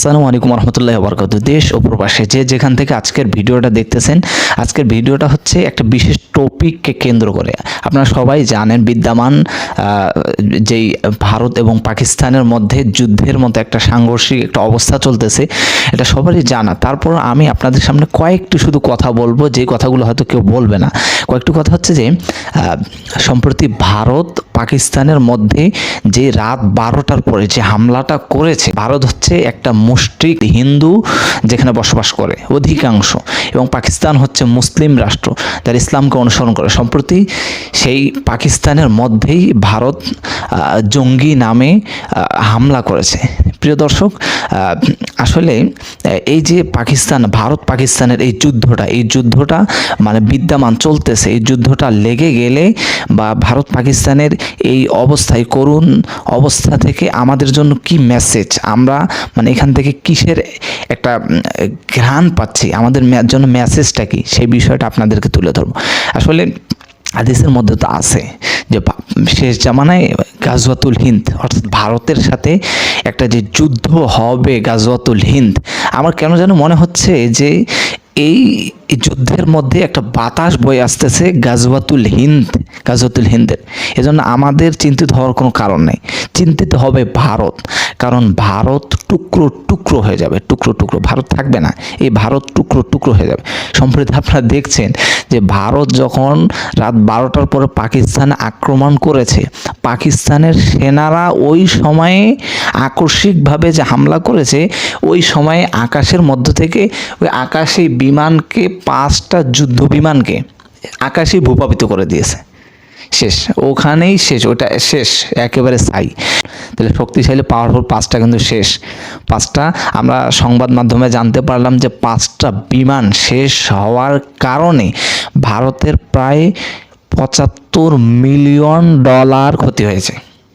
আসসালামু আলাইকুম রহমতুল্লাহ বরকত দেশ ও প্রবাসে যে যেখান থেকে আজকের ভিডিওটা দেখতেছেন, আজকের ভিডিওটা হচ্ছে একটা বিশেষ টপিককে কেন্দ্র করে। আপনারা সবাই জানেন বিদ্যমান যেই ভারত এবং পাকিস্তানের মধ্যে যুদ্ধের মতো একটা সাংঘর্ষিক একটা অবস্থা চলতেছে, এটা সবারই জানা। তারপর আমি আপনাদের সামনে কয়েকটি শুধু কথা বলব যে কথাগুলো হয়তো কেউ বলবে না। কয়েকটি কথা হচ্ছে যে সম্প্রতি ভারত পাকিস্তানের মধ্যে যে রাত বারোটার পরে যে হামলাটা করেছে, ভারত হচ্ছে একটা মুষ্টিক হিন্দু যেখানে বসবাস করে, অধিকাংশ। এবং পাকিস্তান হচ্ছে মুসলিম রাষ্ট্র, যারা ইসলামকে অনুসরণ করে। সম্প্রতি সেই পাকিস্তানের মধ্যেই ভারত জঙ্গি নামে হামলা করেছে। প্রিয় দর্শক আসলে এই যে পাকিস্তান, ভারত পাকিস্তানের এই যুদ্ধটা এই যুদ্ধটা মানে বিদ্যমান চলতেছে, এই যুদ্ধটা লেগে গেলে বা ভারত পাকিস্তানের এই অবস্থায় করুণ অবস্থা থেকে আমাদের জন্য কি মেসেজ আমরা মানে এখান থেকে কিসের একটা ঘ্রাণ পাচ্ছি? আমাদের জন্য মেসেজটা কি? সেই বিষয়টা আপনাদেরকে তুলে ধরবো। আসলে হাদিসের মধ্যে তো আছে যে শেষ জামানায় গাজওয়াতুল হিন্দ, অর্থাৎ ভারতের সাথে একটা যে যুদ্ধ হবে গাজওয়াতুল হিন্দ, আমার কেন যেন মনে হচ্ছে যে এই যুদ্ধের মধ্যে একটা বাতাস বয়ে আসতেছে গাজওয়াতুল হিন্দ, গাজওয়াতুল হিন্দের। এজন্য আমাদের চিন্তিত হওয়ার কোনো কারণ নেই। চিন্তিত হবে ভারত। কারণ ভারত টুকরো টুকরো হয়ে যাবে, টুকরো টুকরো। ভারত থাকবে না, এই ভারত টুকরো টুকরো হয়ে যাবে। সম্প্রতি আপনারা দেখছেন যে ভারত যখন রাত বারোটার পরে পাকিস্তান আক্রমণ করেছে, পাকিস্তানের সেনারা ওই সময়ে আকস্মিকভাবে যে হামলা করেছে, ওই সময়ে আকাশের মধ্য থেকে ওই আকাশে বিমানকে, পাঁচটা যুদ্ধ বিমানকে আকাশে ভূপাপিত করে দিয়েছে। শেষ। ওখানেই শেষ, ওটা শেষ, একেবারে স্থায়ী। তাহলে শক্তিশালী পাওয়ারফুল পাঁচটা কিন্তু শেষ। পাঁচটা আমরা সংবাদ মাধ্যমে জানতে পারলাম যে পাঁচটা বিমান শেষ হওয়ার কারণে ভারতের প্রায় পঁচাত্তর মিলিয়ন ডলার ক্ষতি হয়েছে।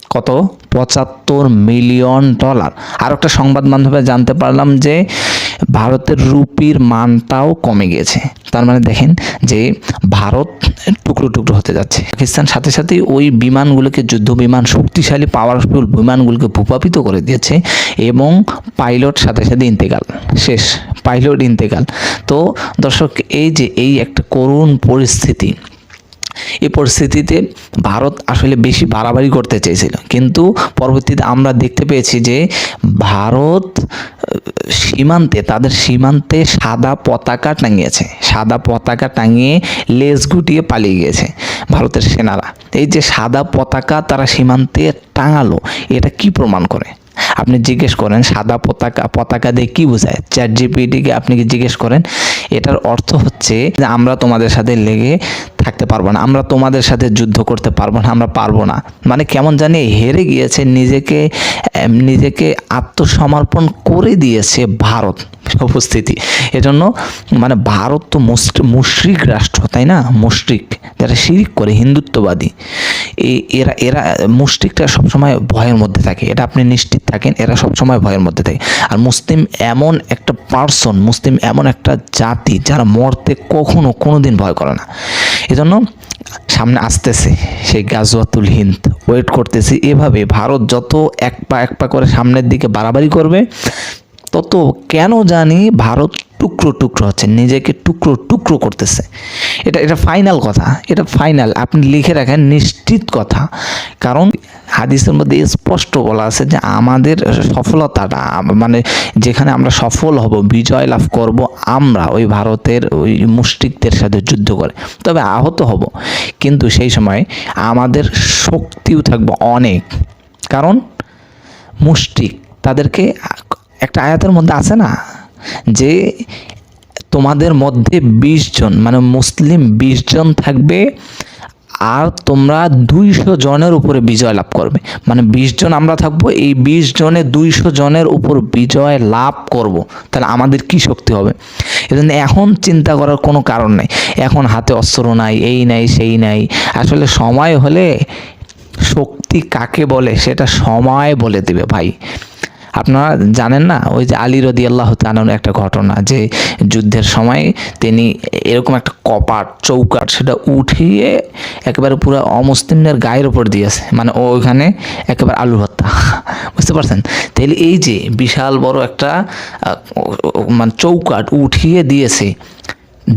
কত? পঁচাত্তর মিলিয়ন ডলার। আর একটা সংবাদ মাধ্যমে জানতে পারলাম যে ভারতের রুপির মানটাও কমে গিয়েছে। তার মানে দেখেন যে ভারত টুকরো টুকরো হতে যাচ্ছে। পাকিস্তান সাথে সাথেই ওই বিমানগুলোকে, যুদ্ধ বিমান, শক্তিশালী পাওয়ারফুল বিমানগুলোকে ভূপাপিত করে দিয়েছে এবং পাইলট সাথে সাথে ইন্তেকাল শেষ পাইলট ইন্তেকাল তো দর্শক, এই যে এই একটা করুণ পরিস্থিতি এই পরিস্থিতিতে ভারত আসলে বেশি বাড়াবাড়ি করতে চেয়েছিল। কিন্তু পরবর্তীতে আমরা দেখতে পেয়েছি যে ভারত সীমান্তে, তাদের সীমান্তে সাদা পতাকা টাঙিয়েছে। সাদা পতাকা টাঙিয়ে লেজ গুটিয়ে পালিয়ে গিয়েছে ভারতের সেনারা। এই যে সাদা পতাকা তারা সীমান্তে টাঙালো, এটা কি প্রমাণ করে? আপনি জিজ্ঞেস করেন সাদা পতাকা পতাকা দিয়ে কি বোঝায়? চ্যাট জিপিটিকে আপনি কি জিজ্ঞেস করেন? এটার অর্থ হচ্ছে যে আমরা তোমাদের সাথে লেগে থাকতে পারব না, আমরা তোমাদের সাথে যুদ্ধ করতে পারব না, আমরা পারব না। মানে কেমন জানি হেরে গিয়েছে, নিজেকে নিজেকে আত্মসমর্পণ করে দিয়েছে ভারত। উপস্থিতি। এজন্য মানে ভারত তো মুশরিক রাষ্ট্র, তাই না? মুশরিক, যারা শিরিক করে, হিন্দুত্ববাদী। এরা এরা মুশরিকটা সবসময় ভয়ের মধ্যে থাকে। এটা আপনি নিশ্চিত থাকেন, এরা সবসময় ভয়ের মধ্যে থাকে। আর মুসলিম এমন একটা পার্সন মুসলিম এমন একটা জাতি, যারা মরতে কখনো কোনো দিন ভয় করে না। এজন্য সামনে আসতেছে সেই গাজওয়াতুল হিন্দ। ওয়েট করতেছি এভাবে ভারত যত এক পা এক পা করে সামনের দিকে বাড়াবাড়ি করবে তত কেন জানি ভারত টুকরো টুকরো হচ্ছে, নিজেকে টুকরো টুকরো করতেছে। এটা এটা ফাইনাল কথা, এটা ফাইনাল আপনি লিখে রাখেন নিশ্চিত কথা, কারণ হাদিসের মধ্যে স্পষ্ট বলা আছে যে আমাদের সফলতাটা মানে যেখানে আমরা সফল হব, বিজয় লাভ করব, আমরা ওই ভারতের ওই মুষ্টিকদের সাথে যুদ্ধ করে, তবে আহত হব। কিন্তু সেই সময় আমাদের শক্তিও থাকবে অনেক। কারণ মুষ্টিক তাদেরকে একটা আয়াতের মধ্যে আছে না? যে তোমাদের মধ্যে বিশ জন মানে মুসলিম বিশ জন থাকবে আর তোমরা দুইশো জনের উপরে বিজয় লাভ করবে। মানে বিশ জন আমরা থাকব, এই বিশ জনে দুইশো জনের উপর বিজয় লাভ করব। তাহলে আমাদের কি শক্তি হবে? এজন্য এখন চিন্তা করার কোনো কারণ নেই। এখন হাতে অস্ত্র নাই, এই নাই, সেই নাই। আসলে সময় হলে শক্তি কাকে বলে, সেটা সময় বলে দেবে ভাই। আপনারা জানেন না? ওই যে আলী রদি আল্লাহ তালানোর একটা ঘটনা যে যুদ্ধের সময় তিনি এরকম একটা কপাট চৌকাট সেটা উঠিয়ে একেবারে পুরো অমুসলিমদের গায়ের ওপর দিয়েছে। মানে ওইখানে একেবারে আলু ভর্তা। বুঝতে পারছেন? তাহলে এই যে বিশাল বড় একটা মানে চৌকাট উঠিয়ে দিয়েছে,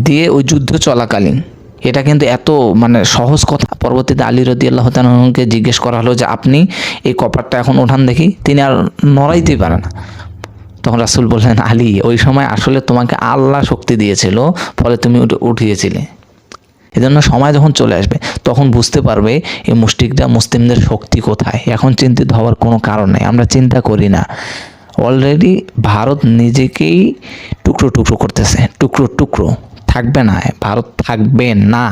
দিয়ে ওই যুদ্ধ চলাকালীন এটা কিন্তু এত মানে সহজ কথা। পরবর্তীতে আলী রদি আল্লাহ তালকে জিজ্ঞেস করা হলো যে, আপনি এই কপারটা এখন ওঠান দেখি? তিনি আর নড়াইতেই পারে না। তখন রাসুল বললেন, আলী, ওই সময় আসলে তোমাকে আল্লাহ শক্তি দিয়েছিল, ফলে তুমি উঠে- উঠিয়েছিলে। এজন্য সময় যখন চলে আসবে, তখন বুঝতে পারবে এই মুষ্টিকটা মুসলিমদের শক্তি কোথায়। এখন চিন্তিত হওয়ার কোনো কারণ নেই, আমরা চিন্তা করি না। অলরেডি ভারত নিজেকেই টুকরো টুকরো করতেছে, টুকরো টুকরো। থাকবে না ভারত থাকবে না।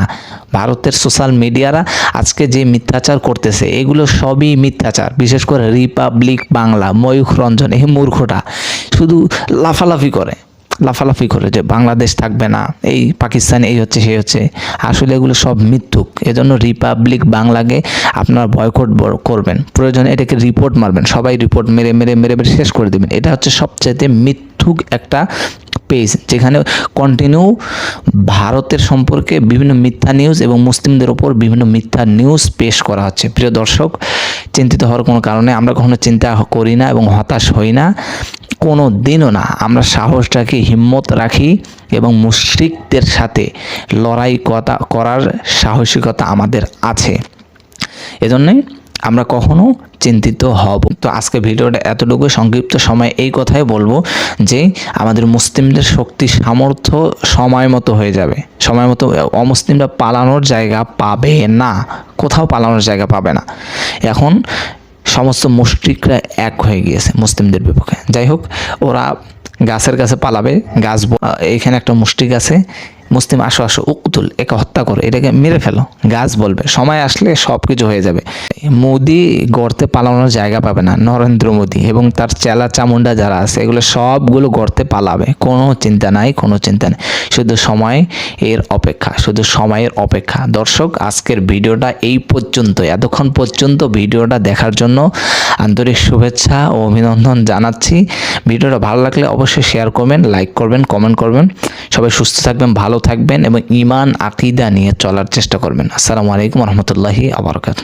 ভারতের সোশ্যাল মিডিয়ারা আজকে যে মিথ্যাচার করতেছে, এগুলো সবই মিথ্যাচার। বিশেষ করে রিপাবলিক বাংলা ময়ূখ রঞ্জন, এই মূর্খটা শুধু লাফালাফি করে লাফালাফি করে যে বাংলাদেশ থাকবে না, এই পাকিস্তান, এই হচ্ছে, সেই হচ্ছে। আসলে এগুলো সব মিথ্যুক, এজন্য রিপাবলিক বাংলাকে আপনারা বয়কট করবেন। প্রয়োজনে এটাকে রিপোর্ট মারবেন, সবাই রিপোর্ট মেরে মেরে মেরে মেরে শেষ করে দেবেন। এটা হচ্ছে সবচাইতে মিথ্যুক একটা পেজ যেখানে কন্টিনিউ ভারতের সম্পর্কে বিভিন্ন মিথ্যা নিউজ এবং মুসলিমদের ওপর বিভিন্ন মিথ্যা নিউজ পেশ করা হচ্ছে। প্রিয় দর্শক, চিন্তিত হওয়ার কোনো কারণে আমরা কখনো চিন্তা করি না এবং হতাশ হই না। কোনো দিনও না, আমরা সাহসটাকে, হিম্মত রাখি এবং মুশ্রিকদের সাথে লড়াই কথা করার সাহসিকতা আমাদের আছে। এজন্যে আমরা কখনো চিন্তিত হব। তো আজকে ভিডিওটা এতটুকু সংক্ষিপ্ত সময় এই কথাই বলব যে, আমাদের মুসলিমদের শক্তি সামর্থ্য সময় মতো হয়ে যাবে। সময় মতো, অমুসলিমরা পালানোর জায়গা পাবে না। কোথাও পালানোর জায়গা পাবে না। এখন সমস্ত মুশরিকরা এক হয়ে গিয়েছে মুসলিমদের বিপক্ষে। যাই হোক, ওরা গাছের কাছে পালাবে, গাছ এইখানে একটা মুষ্টিক আছে। মুসলিম আসো আসো, উকতুল, একে হত্যা করো, এটাকে মেরে ফেলো। গাছ বলবে, সময় আসলে সব কিছু হয়ে যাবে। মোদি গর্তে পালানোর জায়গা পাবে না, নরেন্দ্র মোদি এবং তার চেলা চামুন্ডা যারা আছে, এগুলো সবগুলো গর্তে পালাবে। কোনো চিন্তা নাই, কোনো চিন্তা নেই। শুধু সময় এর অপেক্ষা, শুধু সময়ের অপেক্ষা। দর্শক, আজকের ভিডিওটা এই পর্যন্ত এতক্ষণ পর্যন্ত ভিডিওটা দেখার জন্য আন্তরিক শুভেচ্ছা ও অভিনন্দন জানাচ্ছি। ভিডিওটা ভালো লাগলে অবশ্যই শেয়ার করবেন লাইক করবেন কমেন্ট করবেন। সবাই সুস্থ থাকবেন, ভালো থাকবেন এবং ইমান আকিদা নিয়ে চলার চেষ্টা করবেন। আসসালামু আলাইকুম রহমতুল্লাহি আবরকাত